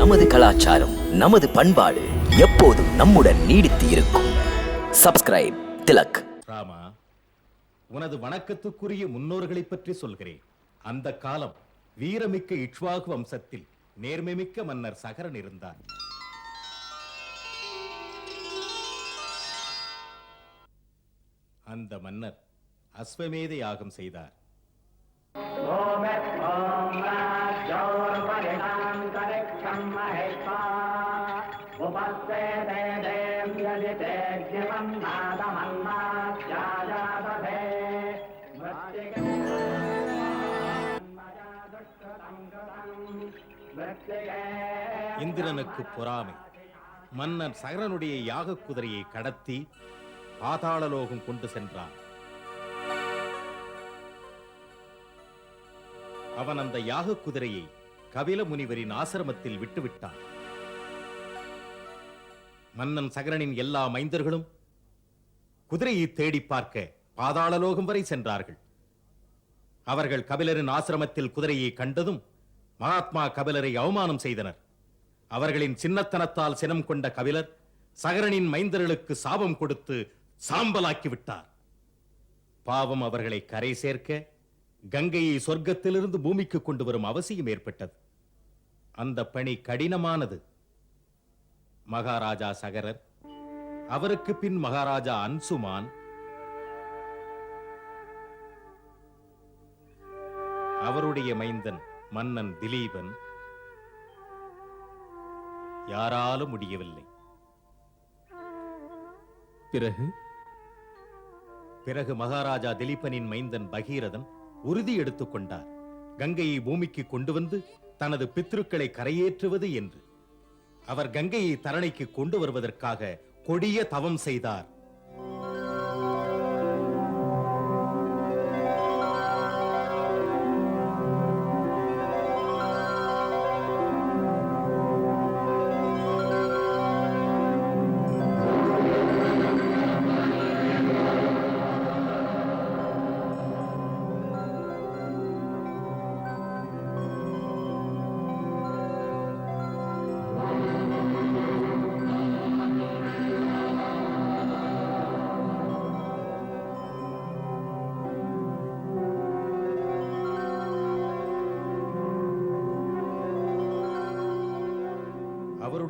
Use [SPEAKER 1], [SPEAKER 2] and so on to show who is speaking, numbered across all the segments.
[SPEAKER 1] நமது கலாச்சாரம் நமது பண்பாடு எப்போதும் நம்முடன் நீடித்து இருக்கும் சப்ஸ்கிரைப் திலக்
[SPEAKER 2] ராமா உனது வணக்கத்துக்குரிய முன்னோர்களைப் பற்றி சொல்கிறேன் அந்த காலம் வீரமிக்க இக்ஷ்வாகு வம்சத்தில் நேர்மைமிக்க மன்னர் சகரன் இருந்தார் அந்த மன்னர் அஸ்வமேத யாகம் செய்தார் இந்திரனுக்கு பொறாமை. மன்னர் சகரனுடைய யாக குதிரையை கடத்தி பாதாளலோகம் கொண்டு சென்றான். அவன் அந்த யாக குதிரையை கபில முனிவரின் ஆசிரமத்தில் விட்டுவிட்டான். மன்னன் சகரனின் எல்லா மைந்தர்களும் குதிரையை தேடி பார்க்க பாதாளலோகம் வரை சென்றார்கள். அவர்கள் கபிலரின் ஆசிரமத்தில் குதிரையை கண்டதும் மகாத்மா கபிலரை அவமானம் செய்தனர். அவர்களின் சின்னத்தனத்தால் சினம் கொண்ட கபிலர் சகரனின் மைந்தர்களுக்கு சாபம் கொடுத்து சாம்பலாக்கி விட்டார் பாவம் அவர்களை கரை சேர்க்க கங்கையை சொர்க்கத்திலிருந்து பூமிக்கு கொண்டு வரும் அவசியம் ஏற்பட்டது. அந்த பணி கடினமானது. மகாராஜா சகரர் அவருக்கு பின் மகாராஜா அன்சுமான். அவருடைய மைந்தன் மன்னன் திலீபன். யாராலும் முடியவில்லை.
[SPEAKER 3] பிறகு?
[SPEAKER 2] பிறகு மகாராஜா திலீபனின் மைந்தன் பகீரதன் உறுதி எடுத்துக் கொண்டார். கங்கையை பூமிக்கு கொண்டு வந்து தனது பித்ருக்களை கரையேற்றுவது என்று. அவர் கங்கையை தரணைக்கு கொண்டு வருவதற்காக கொடிய தவம் செய்தார்.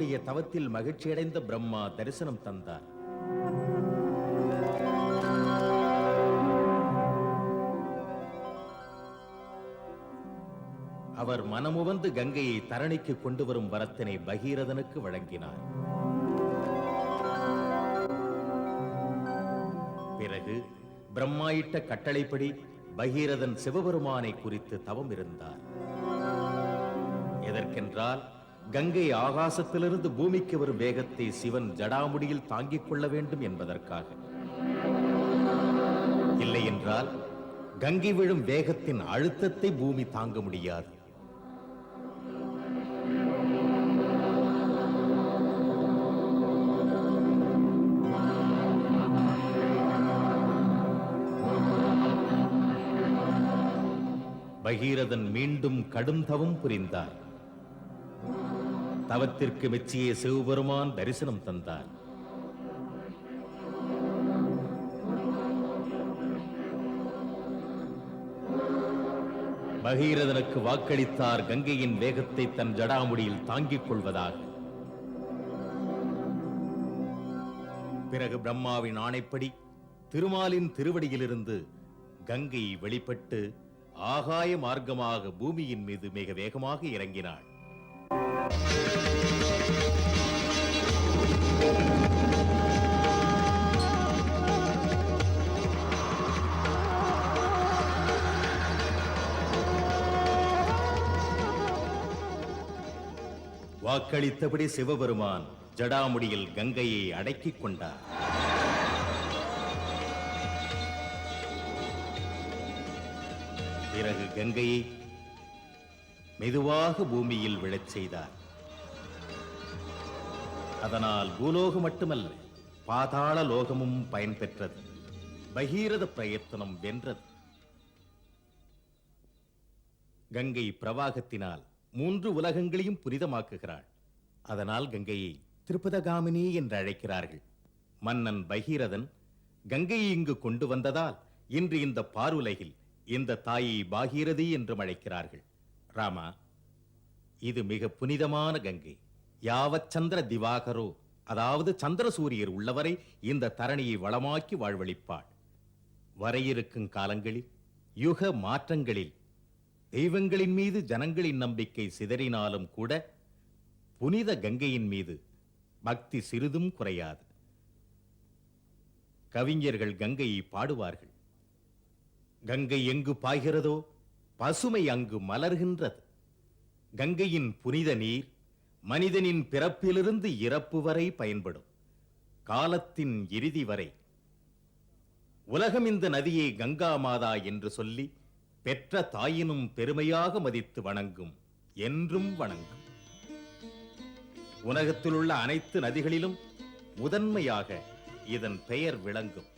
[SPEAKER 2] அவருடைய தவத்தில் மகிழ்ச்சியடைந்த பிரம்மா தரிசனம் தந்தார். அவர் மனமுவந்து கங்கையை தரணிக்கு கொண்டு வரும் வரத்தினை பகீரதனுக்கு வழங்கினார். பிறகு பிரம்மாயிட்ட கட்டளைப்படி பகீரதன் சிவபெருமானை குறித்து தவம் இருந்தார். எதற்கென்றால் கங்கை ஆகாசத்திலிருந்து பூமிக்கு வரும் வேகத்தை சிவன் ஜடாமுடியில் தாங்கிக் கொள்ள வேண்டும் என்பதற்காக. இல்லை என்றால் கங்கை விழும் வேகத்தின் அழுத்தத்தை பூமி தாங்க முடியாது. பகீரதன் மீண்டும் கடும் தவம் புரிந்தார். தவத்திற்கு மெச்சிய சிவபெருமான் தரிசனம் தந்தார். பகீரதனுக்கு வாக்களித்தார் கங்கையின் வேகத்தை தன் ஜடாமுடியில் தாங்கிக் கொள்வதாக. பிறகு பிரம்மாவின் ஆணைப்படி திருமாலின் திருவடியிலிருந்து கங்கை வெளிப்பட்டு ஆகாய மார்க்கமாக பூமியின் மீது மிக வேகமாக இறங்கினாள். வாக்களித்தபடி சிவபெருமான் ஜடாமுடியில் கங்கையை அடக்கிக் கொண்டார். பிறகு கங்கையை மெதுவாக பூமியில் விழச் செய்தார். அதனால் பூலோகம் மட்டுமல்ல பாதாள லோகமும் பயன்பெற்றது. பகீரத பிரயத்தனம் வென்றது. கங்கை பிரவாகத்தினால் மூன்று உலகங்களையும் புனிதமாக்குகிறாள். அதனால் கங்கையை திருப்பதகாமினி என்று அழைக்கிறார்கள். மன்னன் பகீரதன் கங்கையை இங்கு கொண்டு வந்ததால் இன்று இந்த பாருலகில் இந்த தாயை பாகீரதி என்றும் அழைக்கிறார்கள். ராமா இது மிக புனிதமான கங்கை. யாவத் சந்திர திவாகரோ அதாவது சந்திர சூரியர் உள்ளவரை இந்த தரணியை வளமாக்கி வாழ்வழிப்பாள் வரையிருக்கும் காலங்களில் யுக மாற்றங்களில் தெய்வங்களின் மீது ஜனங்களின் நம்பிக்கை சிதறினாலும் கூட புனித கங்கையின் மீது பக்தி சிறிதும் குறையாது. கவிஞர்கள் கங்கையை பாடுவார்கள். கங்கை எங்கு பாய்கிறதோ பசுமை அங்கு மலர்கின்றது. கங்கையின் புனித நீர் மனிதனின் பிறப்பிலிருந்து இறப்பு வரை பயன்படும். காலத்தின் இறுதி வரை. உலகம் இந்த நதியை கங்கா மாதா என்று சொல்லி பெற்ற தாயினும் பெருமையாக மதித்து வணங்கும் என்றும் வணங்கும். உலகத்திலுள்ள அனைத்து நதிகளிலும் முதன்மையாக இதன் பெயர் விளங்கும்.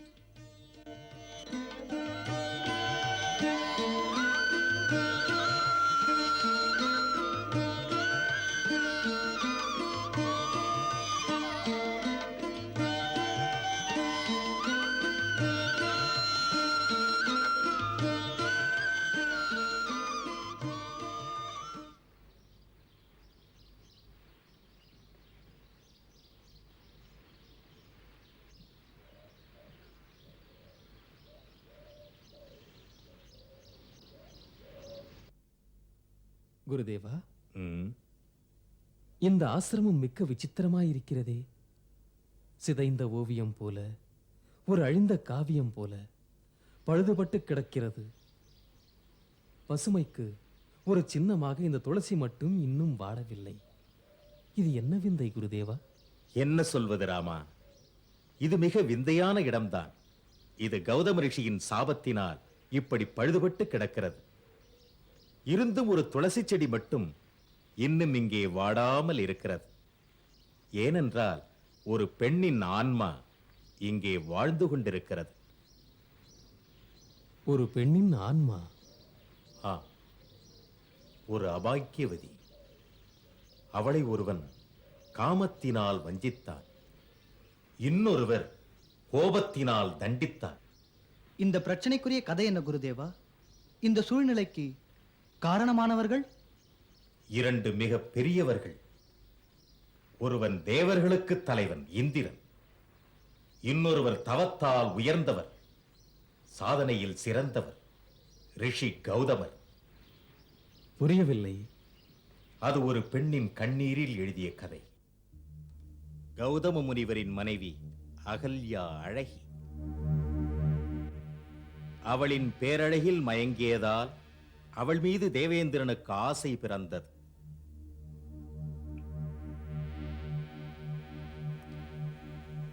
[SPEAKER 3] குருதேவா. இந்த ஆசிரமம் மிக்க விசித்திரமாயிருக்கிறதே. சிதைந்த ஓவியம் போல ஒரு அழிந்த காவியம் போல பழுதுபட்டு கிடக்கிறது. பசுமைக்கு ஒரு சின்னமாக இந்த துளசி மட்டும் இன்னும் வாடவில்லை. இது என்ன விந்தை குருதேவா?
[SPEAKER 2] என்ன சொல்வது ராமா? இது மிக விந்தையான இடம்தான். இது கௌதம ரிஷியின் சாபத்தினால் இப்படி பழுதுபட்டு கிடக்கிறது. இருந்தும் ஒரு துளசி செடி மட்டும் இன்னும் இங்கே வாடாமல் இருக்கிறது. ஏனென்றால் ஒரு பெண்ணின் ஆன்மா இங்கே வாழ்ந்து கொண்டிருக்கிறது.
[SPEAKER 3] ஒரு பெண்ணின் ஆன்மா?
[SPEAKER 2] ஆ ஒரு அபாக்கியவதி. அவளை ஒருவன் காமத்தினால் வஞ்சித்தான். இன்னொருவர் கோபத்தினால் தண்டித்தார்
[SPEAKER 4] இந்த பிரச்சனைக்குரிய கதை என்ன குருதேவா? இந்த சூழ்நிலைக்கு காரணமானவர்கள்?
[SPEAKER 2] இரண்டு மிக பெரியவர்கள். ஒருவன் தேவர்களுக்கு தலைவன் இந்திரன். இன்னொருவர் தவத்தால் உயர்ந்தவர் சாதனையில் சிறந்தவர் ரிஷி கௌதமர்.
[SPEAKER 3] புரியவில்லை.
[SPEAKER 2] அது ஒரு பெண்ணின் கண்ணீரில் எழுதிய கதை. கௌதம முனிவரின் மனைவி அகல்யா அழகி. அவளின் பேரழகில் மயங்கியதால் அவள் மீது தேவேந்திரனுக்கு ஆசை பிறந்தது.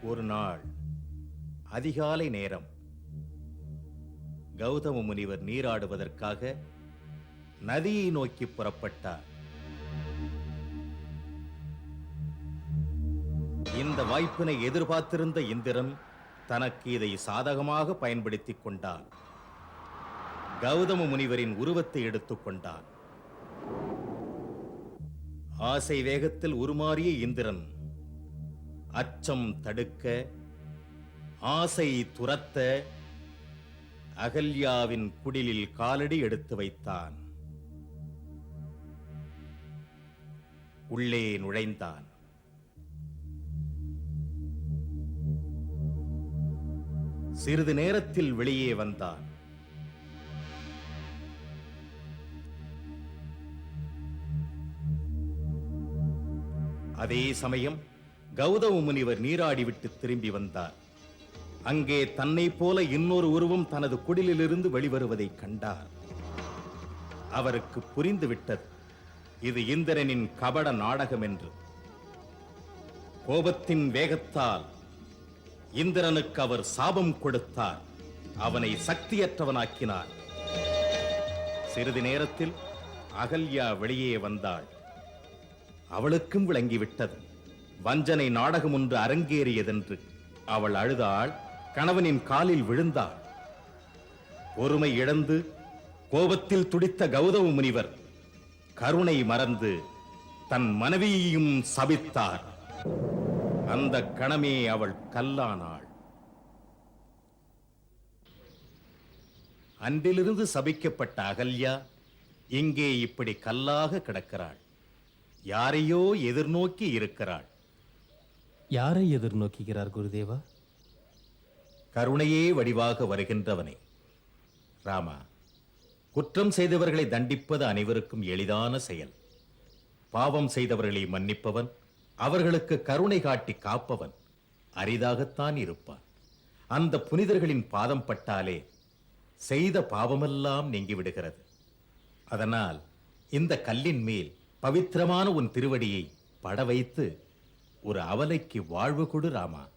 [SPEAKER 2] ஒரு நாள் அதிகாலை நேரம் கௌதம முனிவர் நீராடுவதற்காக நதியை நோக்கி புறப்பட்டார். இந்த வாய்ப்பினை எதிர்பார்த்திருந்த இந்திரன் தனக்கு இதை சாதகமாக பயன்படுத்திக் கொண்டான். கௌதம முனிவரின் உருவத்தை எடுத்துக் கொண்டான். ஆசை வேகத்தில் உருமாறிய இந்திரன் அச்சம் தடுக்க ஆசை துரத்த அகல்யாவின் குடிலில் காலடி எடுத்து வைத்தான். உள்ளே நுழைந்தான். சிறிது நேரத்தில் வெளியே வந்தான். அதே சமயம் கௌதம முனிவர் நீராடிவிட்டு திரும்பி வந்தார். அங்கே தன்னைப் போல இன்னொரு உருவம் தனது குடிலிலிருந்து வெளிவருவதைக் கண்டார். அவருக்கு புரிந்துவிட்டது இது இந்திரனின் கபட நாடகம் என்று கோபத்தின் வேகத்தால் இந்திரனுக்கு அவர் சாபம் கொடுத்தார் அவனை சக்தியற்றவனாக்கினார். சிறிது நேரத்தில் அகல்யா வெளியே வந்தாள். அவளுக்கும் விளங்கிவிட்டது. வஞ்சனை நாடகம் ஒன்று அரங்கேறியதென்று அவள் அழுதாள் கணவனின் காலில் விழுந்தாள். பொறுமை இழந்து கோபத்தில் துடித்த கௌதம முனிவர் கருணை மறந்து தன் மனைவியையும் சபித்தார். அந்த கணமே அவள் கல்லானாள். அன்றிலிருந்து சபிக்கப்பட்ட அகல்யா இங்கே இப்படி கல்லாக கிடக்கிறாள். யாரையோ எதிர்நோக்கி இருக்கிறாள்.
[SPEAKER 3] யாரை எதிர்நோக்குகிறார் குருதேவா?
[SPEAKER 2] கருணையே வடிவாக வருகின்றவனே. ராமா குற்றம் செய்தவர்களை தண்டிப்பது அனைவருக்கும் எளிதான செயல். பாவம் செய்தவர்களை மன்னிப்பவன் அவர்களுக்கு கருணை காட்டி காப்பவன் அரிதாகத்தான் இருப்பான். அந்த புனிதர்களின் பாதம் பட்டாலே செய்த பாவமெல்லாம் நீங்கிவிடுகிறது. அதனால் இந்த கல்லின் மேல் பவித்திரமான உன் திருவடியை பட வைத்து ஒரு அவலைக்கு வாழ்வு கொடு ராமா.